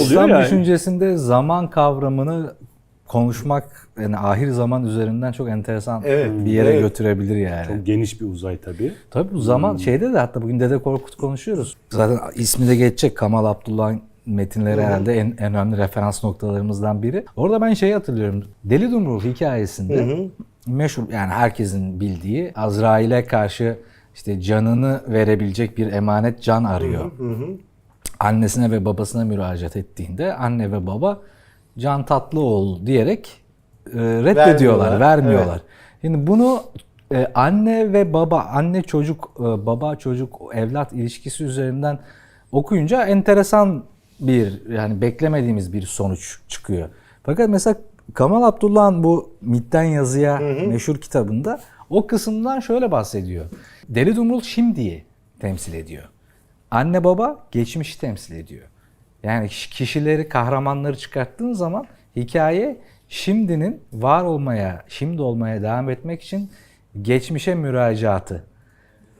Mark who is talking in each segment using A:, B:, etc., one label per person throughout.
A: oluyor
B: İslam
A: yani.
B: düşüncesinde zaman kavramını konuşmak yani ahir zaman üzerinden çok enteresan
C: Evet,
B: bir yere
C: evet.
B: götürebilir yani.
A: Çok geniş bir uzay tabii.
B: Tabii bu zaman şeyde de hatta bugün Dede Korkut konuşuyoruz. Zaten ismi de geçecek Kamal Abdullah'ın metinleri herhalde en, en önemli referans noktalarımızdan biri. Orada ben şeyi hatırlıyorum. Deli Dumrul hikayesinde meşhur yani herkesin bildiği Azrail'e karşı işte canını verebilecek bir emanet can arıyor. Annesine ve babasına müracaat ettiğinde anne ve baba can tatlı ol diyerek e, reddediyorlar,
C: Vermiyorlar,
B: vermiyorlar. Şimdi bunu e, anne ve baba, anne çocuk, e, baba çocuk, evlat ilişkisi üzerinden okuyunca enteresan bir yani beklemediğimiz bir sonuç çıkıyor. Fakat mesela Kamal Abdullah'ın bu Mitten Yazıya meşhur kitabında o kısımdan şöyle bahsediyor. Deli Dumrul şimdiyi temsil ediyor. Anne baba geçmişi temsil ediyor. Yani kişi- kişileri, kahramanları çıkarttığın zaman hikaye şimdinin var olmaya, şimdi olmaya devam etmek için geçmişe müracaatı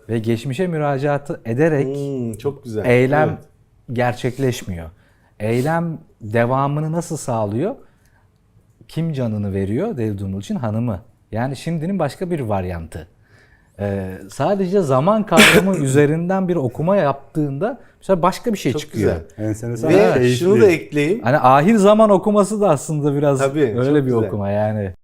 B: ve geçmişe müracaatı ederek
C: Hmm, çok güzel.
B: eylem
C: Evet.
B: gerçekleşmiyor. Eylem devamını nasıl sağlıyor? Kim canını veriyor Deli Dumrul için? Hanımı. Yani şimdinin başka bir varyantı. Ee, sadece zaman kavramı üzerinden bir okuma yaptığında mesela başka bir şey
C: Çok
B: çıkıyor.
C: güzel.
A: Enteresan.
C: Ve şunu da ekleyeyim.
B: Hani ahir zaman okuması da aslında biraz
C: Tabii,
B: öyle bir
C: güzel.
B: okuma yani.